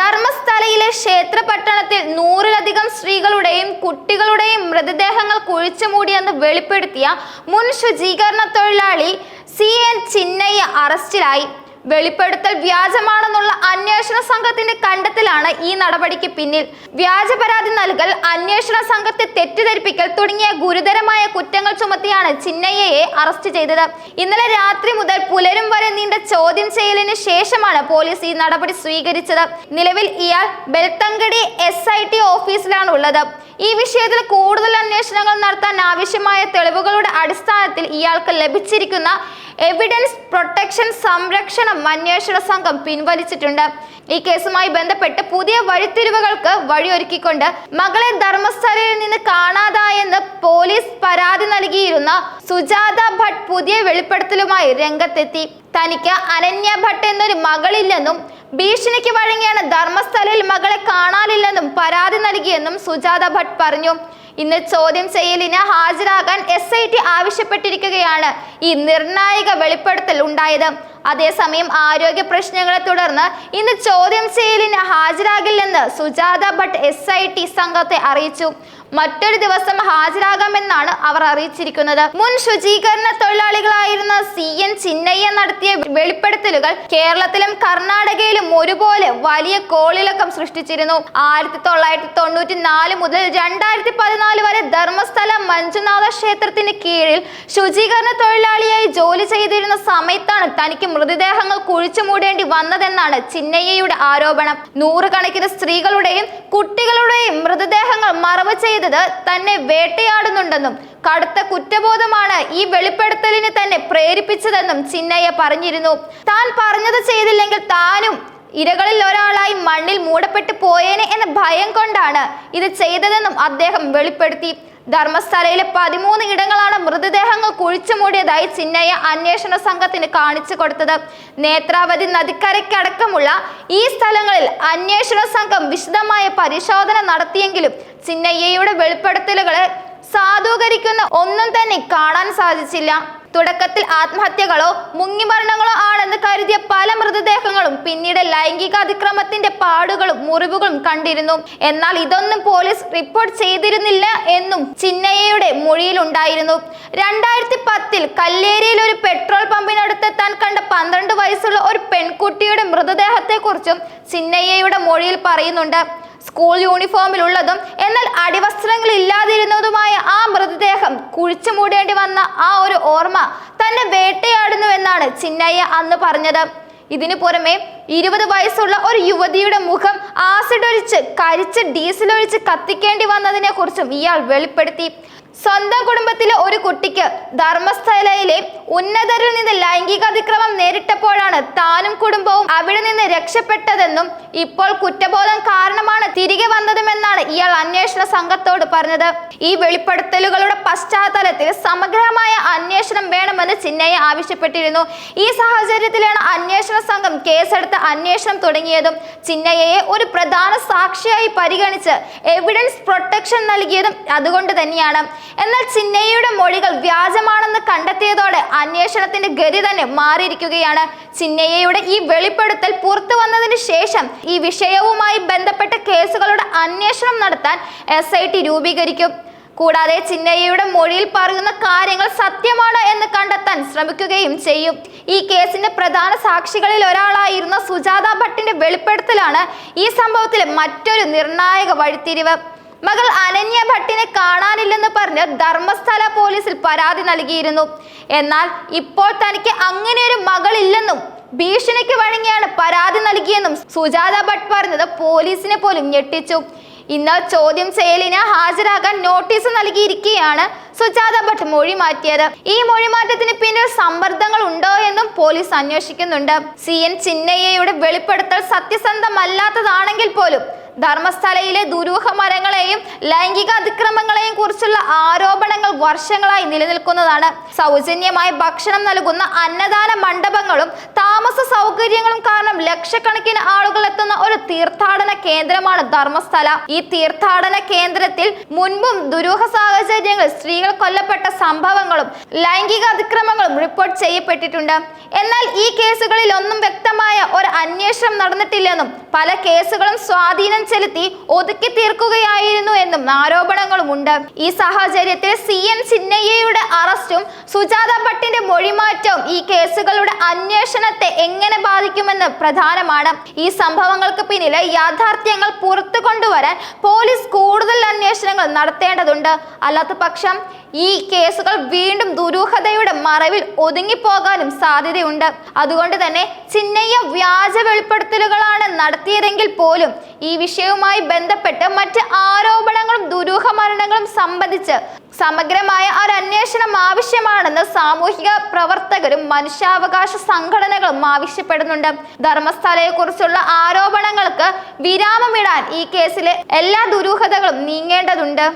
ധർമ്മസ്ഥലയിലെ ക്ഷേത്ര പട്ടണത്തിൽ നൂറിലധികം സ്ത്രീകളുടെയും കുട്ടികളുടെയും മൃതദേഹങ്ങൾ കുഴിച്ചു മൂടിയെന്ന് വെളിപ്പെടുത്തിയ മുൻ ശുചീകരണ തൊഴിലാളി സി എൻ ചിന്നയ്യ അറസ്റ്റിലായി. വെളിപ്പെടുത്തൽ വ്യാജമാണെന്നുള്ള അന്വേഷണ സംഘത്തിന്റെ കണ്ടെത്തലാണ് ഈ നടപടിക്ക് പിന്നിൽ. വ്യാജ പരാതി നൽകൽ അന്വേഷണ സംഘത്തെ തെറ്റിദ്ധരിപ്പിക്കൽ തുടങ്ങിയ ഗുരുതരമായ കുറ്റങ്ങൾ ചുമത്തിയാണ് ചിന്നയ്യയെ അറസ്റ്റ് ചെയ്തത്. ഇന്നലെ രാത്രി മുതൽ പുലരും വരെ നീണ്ട ചോദ്യം ചെയ്യലിന് ശേഷമാണ് പോലീസ് ഈ നടപടി സ്വീകരിച്ചത്. നിലവിൽ ഇയാൾ ബെൽത്തങ്കടി എസ് ഐ ടി ഓഫീസിലാണ് ഉള്ളത് ഈ വിഷയത്തിൽ കൂടുതൽ അന്വേഷണങ്ങൾ നടത്താൻ ആവശ്യമായ തെളിവുകളുടെ അടിസ്ഥാനത്തിൽ ഇയാൾക്ക് ലഭിച്ചിരിക്കുന്ന എവിഡൻസ് പ്രൊട്ടക്ഷൻ സംരക്ഷണം അന്വേഷണ സംഘം പിൻവലിച്ചിട്ടുണ്ട്. ഈ കേസുമായി ബന്ധപ്പെട്ട് പുതിയ വഴിത്തിരിവുകൾക്ക് വഴിയൊരുക്കിക്കൊണ്ട് മകളെ ധർമ്മസ്ഥലയിൽ നിന്ന് കാണാതായെന്ന് പോലീസ് പരാതി നൽകിയിരുന്ന സുജാത ഭട്ട് പുതിയ വെളിപ്പെടുത്തലുമായി രംഗത്തെത്തി. തനിക്ക് അനന്യ ഭട്ട് എന്നൊരു മകളില്ലെന്നും ഭീഷണിക്ക് വഴങ്ങിയാണ് ധർമ്മസ്ഥലയിൽ മകളെ കാണാനില്ലെന്നും പരാതി നൽകിയെന്നും സുജാത ഭട്ട് പറഞ്ഞു. ഇന്ന് ചോദ്യം ചെയ്യലിന് ഹാജരാകാൻ എസ് ആവശ്യപ്പെട്ടിരിക്കുകയാണ് ഈ നിർണായക വെളിപ്പെടുത്തൽ ഉണ്ടായത്. അതേസമയം ആരോഗ്യ പ്രശ്നങ്ങളെ തുടർന്ന് ഇന്ന് ചോദ്യം ചെയ്യലിന് ഹാജരാകില്ലെന്ന് Sujatha Bhat S I T സംഘത്തെ അറിയിച്ചു. മറ്റൊരു ദിവസം ഹാജരാകാമെന്നാണ് അവർ അറിയിച്ചിരിക്കുന്നത്. മുൻ ശുചീകരണ തൊഴിലാളികളായിരുന്ന സി എൻ ചിന്നയ്യ നടത്തിയ വെളിപ്പെടുത്തലുകൾ കേരളത്തിലും കർണാടകയിലും ഒരുപോലെ വലിയ കോളിളക്കം സൃഷ്ടിച്ചിരുന്നു. ആയിരത്തി തൊള്ളായിരത്തി തൊണ്ണൂറ്റി നാല് മുതൽ രണ്ടായിരത്തി പതിനാല് വരെ ധർമ്മസ്ഥല മഞ്ജുനാഥ ക്ഷേത്രത്തിന് കീഴിൽ ശുചീകരണ തൊഴിലാളിയായി ജോലി ചെയ്തിരുന്ന സമയത്താണ് തനിക്ക് മൃതദേഹങ്ങൾ കുഴിച്ചു മൂടേണ്ടി വന്നതെന്നാണ് ചിന്നയ്യയുടെ ആരോപണം. നൂറുകണക്കിന് സ്ത്രീകളുടെയും കുട്ടികളുടെയും മൃതദേഹങ്ങൾ മറവ് ചെയ്തത് തന്നെ വേട്ടയാടുന്നുണ്ടെന്നും കടുത്ത കുറ്റബോധമാണ് ഈ വെളിപ്പെടുത്തലിന് തന്നെ പ്രേരിപ്പിച്ചതെന്നും ചിന്നയ്യ പറഞ്ഞിരുന്നു. താൻ പറഞ്ഞത് ചെയ്തില്ലെങ്കിൽ താനും ഇരകളിൽ ഒരാളായി മണ്ണിൽ മൂടപ്പെട്ടു പോയേനെ എന്ന ഭയം കൊണ്ടാണ് ഇത് ചെയ്തതെന്നും അദ്ദേഹം വെളിപ്പെടുത്തി. ധർമ്മസ്ഥലയിലെ പതിമൂന്ന് ഇടങ്ങളാണ് മൃതദേഹങ്ങൾ കുഴിച്ചു മൂടിയതായി ചിന്നയ്യ അന്വേഷണ സംഘത്തിന് കാണിച്ചു കൊടുത്തത്. നേത്രാവതി നദിക്കരയ്ക്കടക്കമുള്ള ഈ സ്ഥലങ്ങളിൽ അന്വേഷണ സംഘം വിശദമായ പരിശോധന നടത്തിയെങ്കിലും ചിന്നയ്യയുടെ വെളിപ്പെടുത്തലുകളെ സാധൂകരിക്കുന്ന ഒന്നും തന്നെ കാണാൻ സാധിച്ചില്ല. തുടക്കത്തിൽ ആത്മഹത്യകളോ മുങ്ങിമരണങ്ങളോ ആണെന്ന് കരുതിയ പല മൃതദേഹങ്ങളും പിന്നീട് ലൈംഗിക അതിക്രമത്തിന്റെ പാടുകളും മുറിവുകളും കണ്ടിരുന്നു. എന്നാൽ ഇതൊന്നും പോലീസ് റിപ്പോർട്ട് ചെയ്തിരുന്നില്ല എന്നും ചിന്നയ്യയുടെ മൊഴിയിലുണ്ടായിരുന്നു രണ്ടായിരത്തി പത്തിൽ കല്ലേരിയിൽ ഒരു പെട്രോൾ പമ്പിനടുത്ത് താൻ കണ്ട പന്ത്രണ്ട് വയസ്സുള്ള ഒരു പെൺകുട്ടിയുടെ മൃതദേഹത്തെക്കുറിച്ചും ചിന്നയ്യയുടെ മൊഴിയിൽ പറയുന്നുണ്ട്. സ്കൂൾ യൂണിഫോമിലുള്ളതും എന്നാൽ അടിവസ്ത്രങ്ങൾ ഇല്ലാതിരുന്നതുമായ ആ മൃതദേഹം കുഴിച്ചു മൂടേണ്ടി വന്ന ആ ഒരു ഓർമ്മ തന്നെ വേട്ടയാടുന്നുവെന്നാണ് ചിന്നയ്യ അന്ന് പറഞ്ഞത്. ഇതിനു പുറമെ ഇരുപത് വയസ്സുള്ള ഒരു യുവതിയുടെ മുഖം ആസിഡ് ഒഴിച്ച് കരിച്ച് ഡീസൽ ഒഴിച്ച് കത്തിക്കേണ്ടി വന്നതിനെ കുറിച്ചും ഇയാൾ വെളിപ്പെടുത്തി. സ്വന്തം കുടുംബത്തിലെ ഒരു കുട്ടിക്ക് ധർമ്മസ്ഥലയിലെ ഉന്നതരിൽ നിന്ന് ലൈംഗിക അതിക്രമം നേരിട്ടപ്പോഴാണ് താനും കുടുംബവും അവിടെ നിന്ന് രക്ഷപ്പെട്ടതെന്നും ഇപ്പോൾ കുറ്റബോധം കാരണമാണ് തിരികെ വന്നതുമെന്നാണ് ഇയാൾ അന്വേഷണ സംഘത്തോട് പറഞ്ഞത്. ഈ വെളിപ്പെടുത്തലുകളുടെ പശ്ചാത്തലത്തിൽ സമഗ്രമായ അന്വേഷണം വേണമെന്ന് ചിന്നയെ ആവശ്യപ്പെട്ടിരുന്നു. ഈ സാഹചര്യത്തിലാണ് അന്വേഷണ സംഘം കേസെടുത്ത് അന്വേഷണം തുടങ്ങിയതും ചിന്നയ്യയെ ഒരു പ്രധാന സാക്ഷിയായി പരിഗണിച്ച് എവിഡൻസ് പ്രൊട്ടക്ഷൻ നൽകിയതും അതുകൊണ്ട് തന്നെയാണ്. എന്നാൽ ചിന്നയ്യയുടെ മൊഴികൾ വ്യാജമാണെന്ന് കണ്ടെത്തിയതോടെ അന്വേഷണത്തിന്റെ ഗതി തന്നെ മാറിയിരിക്കുകയാണ്. ചിന്നയ്യയുടെ ഈ വെളിപ്പെടുത്തൽ പുറത്തു വന്നതിന് ശേഷം ഈ വിഷയവുമായി ബന്ധപ്പെട്ട കേസുകളുടെ അന്വേഷണം നടത്താൻ എസ് രൂപീകരിക്കും. കൂടാതെ ചിന്നയ്യയുടെ മൊഴിയിൽ പറയുന്ന കാര്യങ്ങൾ സത്യമാണ് എന്ന് കണ്ടെത്താൻ ശ്രമിക്കുകയും ചെയ്യും. ഈ കേസിന്റെ പ്രധാന സാക്ഷികളിൽ ഒരാളായിരുന്ന സുജാത ഭട്ടിന്റെ വെളിപ്പെടുത്തലാണ് ഈ സംഭവത്തിലെ മറ്റൊരു നിർണായക വഴിത്തിരിവ്. മകൾ അനന്യ ഭട്ടിനെ കാണാനില്ലെന്ന് പറഞ്ഞ് ധർമ്മസ്ഥല പോലീസിൽ പരാതി നൽകിയിരുന്നു. എന്നാൽ ഇപ്പോൾ തനിക്ക് അങ്ങനെ ഒരു മകളില്ലെന്നും ഭീഷണിക്ക് വഴങ്ങിയാണ് പരാതി നൽകിയെന്നും സുജാത ഭട്ട് പറഞ്ഞത് പോലീസിനെ പോലും ഞെട്ടിച്ചു. ഇന്ന് ചോദ്യം ചെയ്യലിന് ഹാജരാകാൻ നോട്ടീസ് നൽകിയിരിക്കുകയാണ് സുജാത ഭട്ട് മൊഴി മാറ്റിയത്. ഈ മൊഴി മാറ്റത്തിന് പിന്നിൽ സമ്മർദ്ദങ്ങൾ ഉണ്ടോ എന്നും പോലീസ് അന്വേഷിക്കുന്നുണ്ട്. സി എൻ ചിന്നയ്യയുടെ വെളിപ്പെടുത്തൽ സത്യസന്ധമല്ലാത്തതാണെങ്കിൽ പോലും ധർമ്മസ്ഥലയിലെ ദുരൂഹ മരങ്ങളെയും ലൈംഗിക അതിക്രമങ്ങളെയും കുറിച്ചുള്ള ആരോപണങ്ങൾ വർഷങ്ങളായി നിലനിൽക്കുന്നതാണ്. സൗജന്യമായി ഭക്ഷണം നൽകുന്ന അന്നദാന മണ്ഡപങ്ങളും താമസ സൗകര്യങ്ങളും കാരണം ലക്ഷക്കണക്കിന് ആളുകൾ എത്തുന്ന ഒരു തീർത്ഥാടന കേന്ദ്രമാണ് ധർമ്മസ്ഥല. ഈ തീർത്ഥാടന കേന്ദ്രത്തിൽ മുൻപും ദുരൂഹ സാഹചര്യങ്ങൾ സ്ത്രീകൾ കൊല്ലപ്പെട്ട സംഭവങ്ങളും ലൈംഗിക അതിക്രമങ്ങളും റിപ്പോർട്ട് ചെയ്യപ്പെട്ടിട്ടുണ്ട്. എന്നാൽ ഈ കേസുകളിൽ ഒന്നും വ്യക്തമായ ഒരു അന്വേഷണം നടന്നിട്ടില്ലെന്നും പല കേസുകളും സ്വാധീനം ചെലുത്തി ഒതുക്കി തീർക്കുകയായിരുന്നു എന്നും ആരോപണങ്ങളുമുണ്ട്. ഈ സാഹചര്യത്തിൽ സി എൻ ചിന്നയ്യയുടെ അറസ്റ്റും സുജാത ഭട്ടിന്റെ മൊഴിമാറ്റവും ഈ കേസുകളുടെ അന്വേഷണത്തെ എങ്ങനെ ബാധിക്കുമെന്ന് പ്രധാനമാണ്. ഈ സംഭവങ്ങൾക്ക് പിന്നിലെ യാഥാർത്ഥ്യങ്ങൾ പുറത്തു കൊണ്ടുവരാൻ പോലീസ് കൂടുതൽ അന്വേഷണങ്ങൾ നടത്തേണ്ടതുണ്ട്. അല്ലാത്ത പക്ഷം ഈ കേസുകൾ വീണ്ടും ദുരൂഹതയുടെ മറവിൽ ഒതുങ്ങിപ്പോകാനും സാധ്യതയുണ്ട്. അതുകൊണ്ട് തന്നെ ചിന്നയ്യ വ്യാജ വെളിപ്പെടുത്തലുകളാണ് നടത്തിയതെങ്കിൽ പോലും ഈ വിഷയവുമായി ബന്ധപ്പെട്ട് മറ്റ് ആരോപണങ്ങളും ദുരൂഹ മരണങ്ങളും സംബന്ധിച്ച് സമഗ്രമായ ഒരു അന്വേഷണം ആവശ്യമാണെന്ന് സാമൂഹിക പ്രവർത്തകരും മനുഷ്യാവകാശ സംഘടനകളും ആവശ്യപ്പെടുന്നുണ്ട്. ധർമ്മസ്ഥലയെ കുറിച്ചുള്ള ആരോപണങ്ങൾക്ക് വിരാമമിടാൻ ഈ കേസിലെ എല്ലാ ദുരൂഹതകളും നീങ്ങേണ്ടതുണ്ട്.